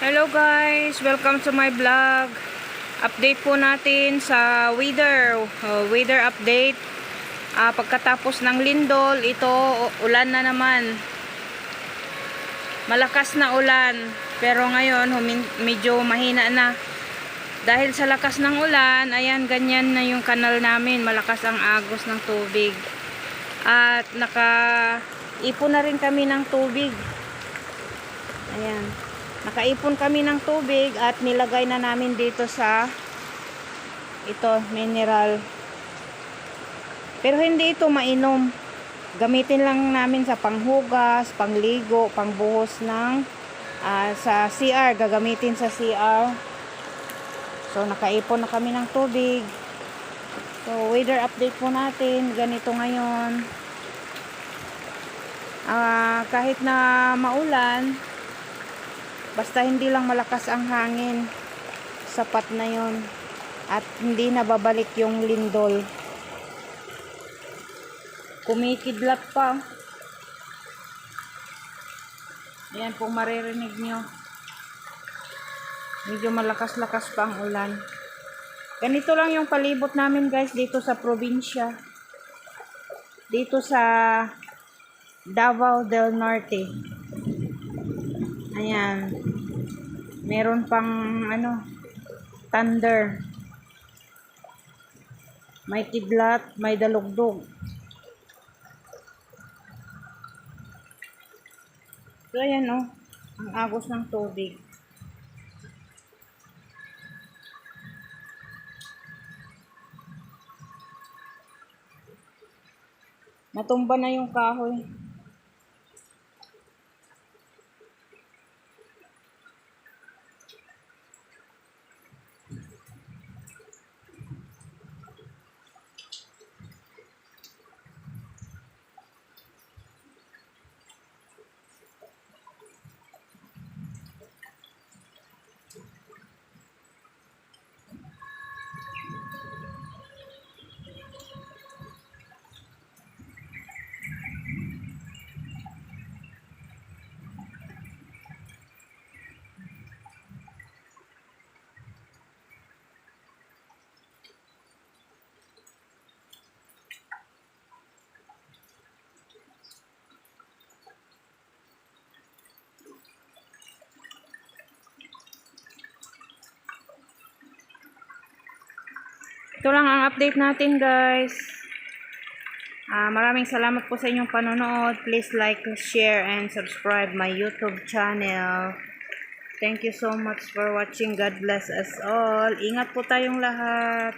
Hello guys, welcome to my vlog. Update po natin sa weather, uh, weather update. Ah, pagkatapos ng lindol, ito ulan na naman. Malakas na ulan, pero ngayon medyo mahina na. Dahil sa lakas ng ulan, ayan ganyan na yung kanal namin, malakas ang agos ng tubig. At naka ipon na rin kami ng tubig. Ayan. Nakaipon kami ng tubig at nilagay na namin dito sa ito, mineral. Pero hindi ito mainom. Gamitin lang namin sa panghugas, pangligo, pangbuhos ng ah, sa CR. Gagamitin sa CR. So, nakaipon na kami ng tubig. So, weather update po natin. Ganito ngayon. Ah, kahit na maulan, Basta hindi lang malakas ang hangin. Sapat na yon At hindi na babalik yung lindol. Kumikidlat pa. Ayan po maririnig nyo. Medyo malakas-lakas pa ang ulan. Ganito lang yung palibot namin guys dito sa probinsya. Dito sa Davao del Norte. Ayan. Meron pang ano, thunder. May kidlat, may dalugdog. So, ayan oh. Ang agos ng tubig. Natumba na yung kahoy. Ito lang ang update natin guys. Ah, maraming salamat po sa inyong panonood. Please like, share, and subscribe my YouTube channel. Thank you so much for watching. God bless us all. Ingat po tayong lahat.